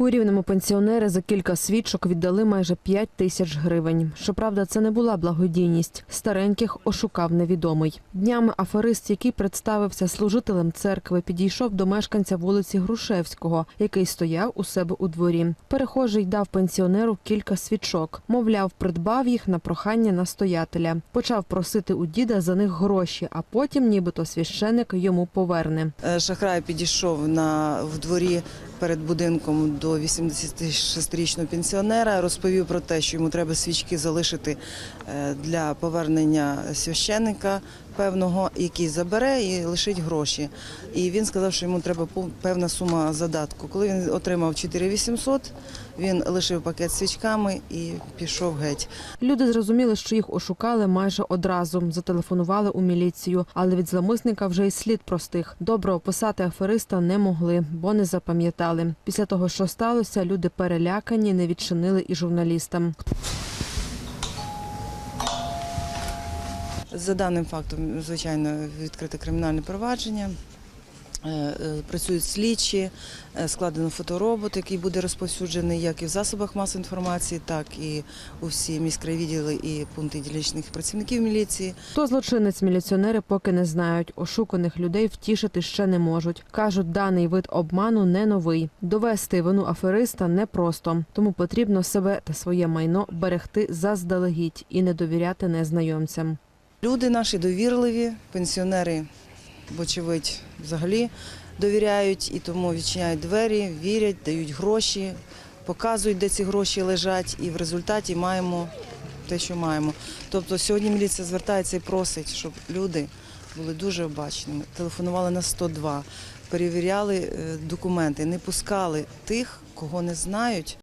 У рівному пенсіонери за кілька свідчок віддали майже 5 тисяч гривень. Щоправда, це не була благодійність. Стареньких ошукав невідомий. Днями аферист, який представився служителем церкви, підійшов до мешканця вулиці Грушевського, який стояв у себе у дворі. Перехожий дав пенсіонеру кілька свічок. Мовляв, придбав їх на прохання настоятеля. Почав просити у діда за них гроші, а потім, нібито священик йому поверне. Е, Шахрай підійшов на в дворі перед будинком до 86-річного пенсіонера, розповів про те, що йому треба свічки залишити е, для повернення священника певного, який забере і лишить гроші. І він сказав, що йому треба певна сума задатку. Коли він отримав 4800, він лишив пакет свічками і пішов геть. Люди зрозуміли, що їх ошукали майже одразу. Зателефонували у міліцію, але від зломисника вже й слід простих. Добре описати афериста не могли, бо не запам'ятали. Після того, що сталося, люди перелякані, не відчинили і журналістам. За даним фактом, звичайно, відкрите кримінальне провадження. Е, е, Працюють слідчі, е, складено фоторобот, який буде розповсюджений як і в засобах масової інформації, так і у всі міськрайвідділи і пункти дільничних працівників міліції. Хто злочинець міліціонери поки не знають. Ошуканих людей втішити ще не можуть. кажуть, даний вид обману не новий. Довести вину афериста непросто, тому потрібно себе та своє майно берегти заздалегідь і не довіряти незнайомцям. Люди наші довірливі, пенсіонери, вочевидь, взагалі довіряють і тому відчиняють двері, вірять, дають гроші, показують, де ці гроші лежать, і в результаті маємо те, що маємо. Тобто сьогодні міліція звертається і просить, щоб люди були дуже обачними, телефонували на 102, перевіряли е, документи, не пускали тих, кого не знають.